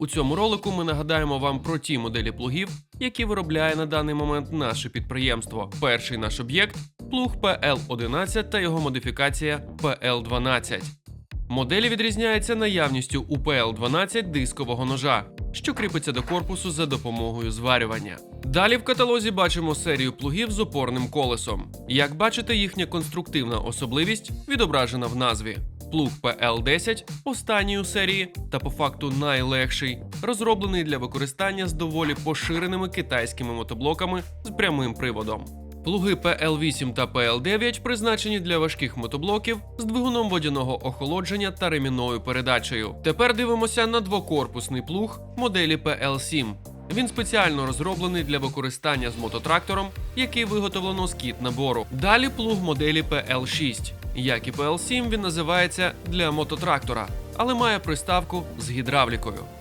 У цьому ролику ми нагадаємо вам про ті моделі плугів, які виробляє на даний момент наше підприємство. Перший наш об'єкт плуг PL11 та його модифікація PL12. Моделі відрізняються наявністю у PL12 дискового ножа, що кріпиться до корпусу за допомогою зварювання. Далі в каталозі бачимо серію плугів з опорним колесом. Як бачите, їхня конструктивна особливість відображена в назві. Плуг PL10 останній у серії та по факту найлегший, розроблений для використання з доволі поширеними китайськими мотоблоками з прямим приводом. Плуги PL8 та PL9 призначені для важких мотоблоків з двигуном водяного охолодження та ремінною передачею. Тепер дивимося на двокорпусний плуг моделі PL7. Він спеціально розроблений для використання з мототрактором, який виготовлено з кіт набору. Далі плуг моделі PL6. Як і PL7, він називається для мототрактора, але має приставку з гідравлікою.